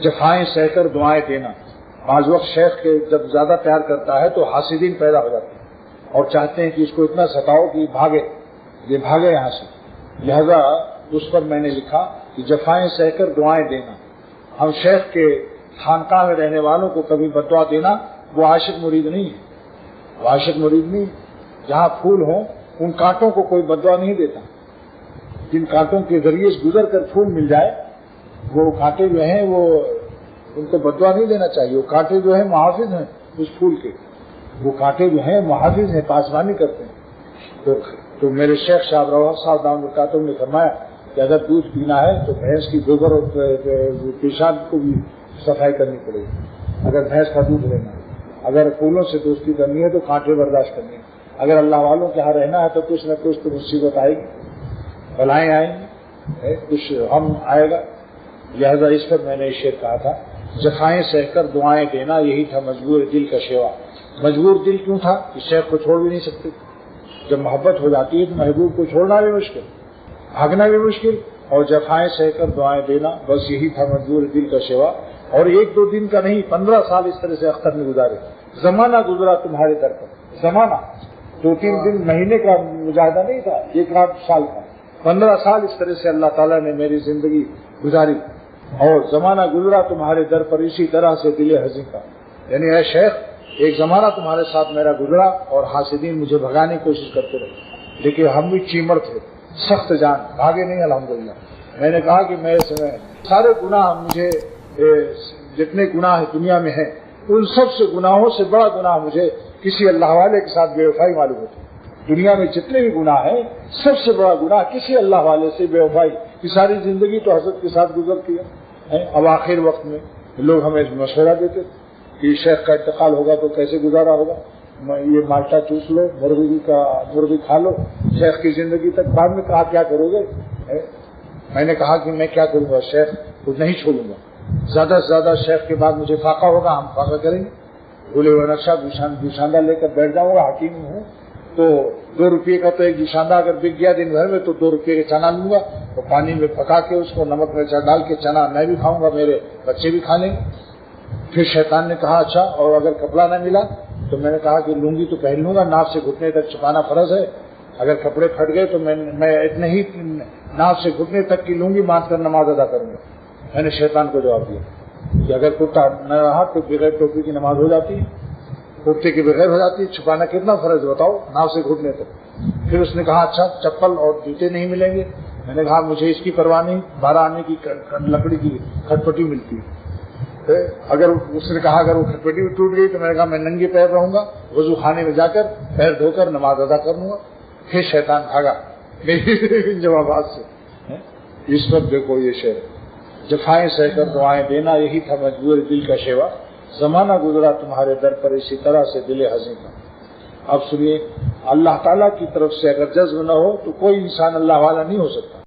जफाएँ सहकर दुआएँ देना। बाज वक्त शेख के जब ज़्यादा प्यार करता है तो हासिदीन पैदा हो जाते हैं और चाहते हैं कि इसको इतना सताओ कि भागे। ये भागे यहाँ से। लिहाजा उस पर मैंने लिखा कि जफाएँ सहकर दुआएँ देना। हम शेख के खानका में रहने वालों को कभी बदवा देना, वो आशिक मुरीद नहीं है। वो आशिक मुरीद नहीं जहाँ फूल हो, उन कांटों को कोई बदवा नहीं देता। जिन कांटों के ज़रिए गुजर कर फूल मिल जाए वो कांटे जो हैं वो उनको बदवा नहीं देना चाहिए। वो कांटे जो है मुहाफिज हैं उस फूल के। वो कांटे जो हैं मुहाफिज हैं पासवानी करते हैं। तो, तो मेरे शेख साहब रवा साहब दाम कातों ने फरमाया कि अगर दूध पीना है तो भैंस की गोबर और पेशाब को भी सफ़ाई करनी पड़ेगी। अगर भैंस का दूध लेना है। अगर फूलों से दोस्ती करनी है तो कांटे बर्दाश्त करनी है। अगर अल्लाह वालों के यहाँ रहना है तो कुछ न कुछ तो मुसीबत आएगी। भलाएँ आएँगी कुछ हम आएगा लिहाजा इस पर मैंने शेर कहा था जफाएँ सहकर दुआएँ देना यही था मजबूर दिल का सेवा। मजबूर दिल क्यों था? कि शेख को छोड़ भी नहीं सकते। जब मोहब्बत हो जाती है तो महबूब को छोड़ना भी मुश्किल भागना भी मुश्किल और जफाएँ सहकर दुआएँ देना बस यही था मजबूर दिल का सेवा। और एक दो दिन का नहीं पंद्रह साल इस तरह से अख्तर ने गुजारे। जमाना गुजरा तुम्हारे दर पर। जमाना। दो तीन दिन महीने का मुजाहिदा नहीं था एक रात साल का। पंद्रह साल इस तरह से अल्लाह ताला ने मेरी ज़िंदगी गुजारी। और जमाना गुजरा तुम्हारे दर पर इसी तरह से दिले हजी का। यानी है शेख, एक जमाना तुम्हारे साथ मेरा गुजरा और हासिदीन मुझे भगाने की कोशिश करते रहे। लेकिन हम भी चीमर थे, सख्त जान, भागे नहीं अलहमदुल्ला मैंने कहा कि मैं समय सारे गुनाह मुझे जितने गुनाह दुनिया में हैं, उन सबसे गुनाहों से बड़ा गुनाह मुझे किसी अल्लाह वाले के साथ बेवफाई मालूम होती। दुनिया में जितने भी गुनाह है, सबसे बड़ा गुनाह किसी अल्लाह वाले से बेवफाई की सारी ज़िंदगी तो हज़रत के साथ गुजरती है? अब आखिर वक्त में लोग हमें मशवरा देते कि शेख का इंतकाल होगा तो कैसे गुजारा होगा? ये माल्टा चूस लो, मुर्गी का, मुर्गी खा लो, शेख की ज़िंदगी तक बाद में कहा, क्या करोगे? मैंने कहा कि मैं क्या करूँगा? शेख को नहीं छोड़ूँगा। ज़्यादा से ज़्यादा शेख के बाद मुझे फाका होगा, हम फाका करेंगे। बोले वो नक्शा दुशानदा लेकर बैठ जाऊँगा, हकीम हूँ। तो दो रुपये का तो एक दुशानदा अगर बिक गया दिन भर में तो दो रुपये का चना लूँगा तो पानी में पका के उसको नमक मिर्चा डाल के चना मैं भी खाऊँगा, मेरे बच्चे भी खा लेंगे। फिर शैतान ने कहा अच्छा और अगर कपड़ा न मिला? तो मैंने कहा कि लूँगी तो पहन लूँगा नाव से घुटने तक छुपाना फ़र्ज़ है। अगर कपड़े फट गए तो मैं मैं इतने ही नाव से घुटने तक की लूँगी बाँध कर नमाज़ अदा करूँगा। मैंने शैतान को जवाब दिया कि अगर कुर्ता न रहा तो बगैर टोपी की नमाज़ हो जाती। है कुर्ते के बगैर हो जाती है छुपाना कितना फ़र्ज़ बताओ, नाव से घुटने तक। फिर उसने कहा अच्छा चप्पल और जूते नहीं मिलेंगे? मैंने कहा, मुझे इसकी परवाह नहीं बारह आने की लकड़ी की खटपटी मिलती है। अगर उसने कहा, अगर वो खटपटी भी टूट गई तो मैंने कहा, मैं नंगे पैर रहूँगा, वज़ू खाने में जाकर पैर धोकर नमाज़ अदा कर लूँगा, फिर शैतान भागा। मेरी जवाबात से इस पर देखो ये शेर। जफाएँ सहकर दुआएँ देना, यही था मजबूर दिल का सेवा जमाना गुजरा तुम्हारे दर पर इसी तरह से दिले हजी का अब सुनिए, अल्लाह ताला की तरफ़ से अगर जज्ब न हो तो कोई इंसान अल्लाह वाला नहीं हो सकता।